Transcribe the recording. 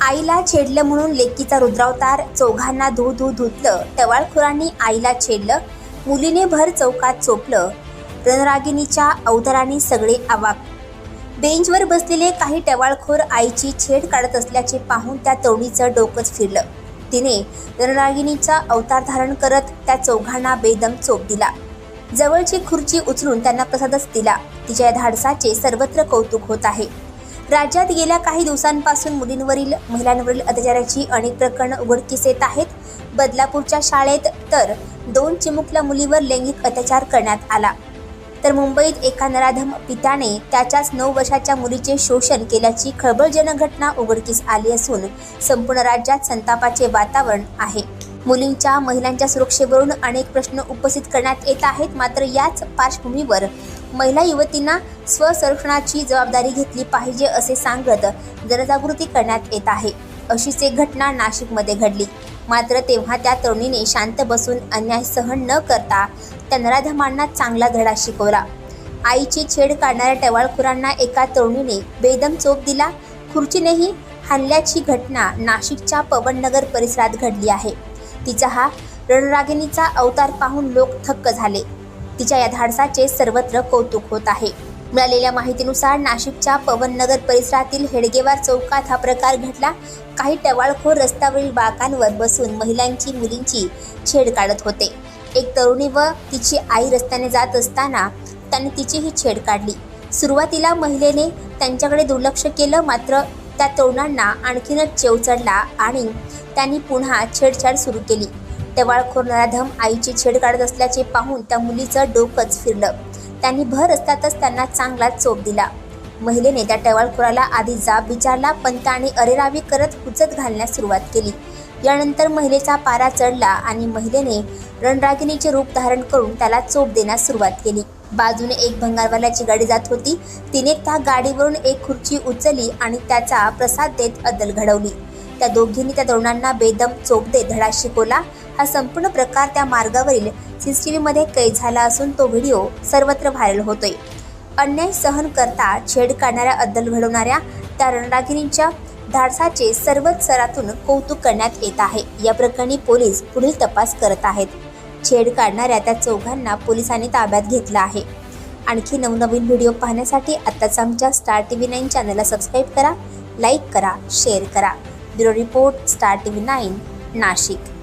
आईला छेडलं म्हणून लेकीचा रुद्रावतार चौघांना धू धू धुतलं टवाळखोरांनी आईला छेडलं मुलीने भर चौकात चोपलं रणरागिणीच्या अवताराने सगळे आवाक बेंचवर बसलेले काही टवाळखोर आईची छेड काढत असल्याचे पाहून त्या तरुणीचं डोकंच फिरलं. तिने रणरागिणीचा अवतार धारण करत त्या चौघांना बेदम चोप दिला. जवळची खुर्ची उचलून त्यांना प्रसादच दिला. तिच्या धाडसाचे सर्वत्र कौतुक होत आहे. राज्यात गेल्या काही दिवसांपासून मुलींवरील महिलांवरील अत्याचाराची अनेक प्रकरणं उघडकीस येत आहेत. बदलापूरच्या शाळेत तर दोन चिमुकल्या मुलीवर लैंगिक अत्याचार करण्यात आला. तर मुंबईत एका नराधम पित्याने त्याच्याच नऊ वर्षाच्या मुलीचे शोषण केल्याची खळबळजनक घटना उघडकीस आली असून संपूर्ण राज्यात संतापाचे वातावरण आहे. मुलींच्या महिलांच्या सुरक्षेवरून अनेक प्रश्न उपस्थित करण्यात येत आहेत. मात्र याच पार्श्वभूमीवर महिला युवतींना स्वसंरक्षणाची जबाबदारी घेतली पाहिजे असे सांगत जनजागृती करण्यात येत आहे. अशीच एक घटना नाशिकमध्ये घडली. मात्र तेव्हा त्या तरुणीने शांत बसून अन्याय सहन न करता त्या नराधमांना चांगला धडा शिकवला. आईची छेड काढणाऱ्या टवाळखोरांना एका तरुणीने बेदम चोप दिला. खुर्चीनेही हल्ल्याची घटना नाशिकच्या पवननगर परिसरात घडली आहे. तिचा हा रणरागिणीचा अवतार पाहून लोक थक्क झाले. तिच्या या धाडसाचे सर्वत्र कौतुक होत आहे. मिळालेल्या माहितीनुसार नाशिकच्या पवननगर परिसरातील हेडगेवार चौकात हा प्रकार घडला. काही टवाळखोर रस्त्यावरील बाकांवर बसून महिलांची मुलींची छेड काढत होते. एक तरुणी व तिची आई रस्त्याने जात असताना त्यांनी तिचीही छेड काढली. सुरुवातीला महिलेने त्यांच्याकडे दुर्लक्ष केलं मात्र त्या तरुणांना आणखीनच चेव चढला आणि त्यांनी पुन्हा छेडछाड सुरू केली. टवाळखोर नराधम आईची छेड काढत असल्याचे पाहून त्या मुलीचं डोकंच फिरलं. त्यांनी भर असतातच त्यांना चांगला चोप दिला. महिलेने त्या टवाळखोराला आधी जाब विचारला पण त्याने अरेरावी करत कुचत घालण्यास सुरुवात केली. यानंतर महिलेचा पारा चढला आणि महिलेने रणरागिणीचे रूप धारण करून त्याला चोप देण्यास सुरुवात केली. बाजूने एक भंगारवाल्याची गाडी जात होती. तिने त्या गाडीवरून एक खुर्ची उचलली आणि त्याचा प्रसाद देत अदल घडवली. त्या दोघींनी त्या तरुणांना बेदम चोप देत धडा शिकवला. हा संपूर्ण प्रकार त्या मार्गावरील सीसीटीव्हीमध्ये कैद झाला असून तो व्हिडिओ सर्वत्र व्हायरल होतोय. अन्याय सहन करता छेड काढणाऱ्या अद्दल घडवणाऱ्या त्या रणरागिणींच्या धाडसाचे सर्वच स्तरातून कौतुक करण्यात येत आहे. या प्रकरणी पोलीस पुढील तपास करत आहेत. छेड काढणाऱ्या त्या चौघांना पोलिसांनी ताब्यात घेतलं आहे. आणखी नवनवीन व्हिडिओ पाहण्यासाठी आत्ताच आमच्या स्टार टी व्ही नाईन चॅनलला सबस्क्राईब करा लाईक करा शेअर करा. Bureau report star T V nine Nashik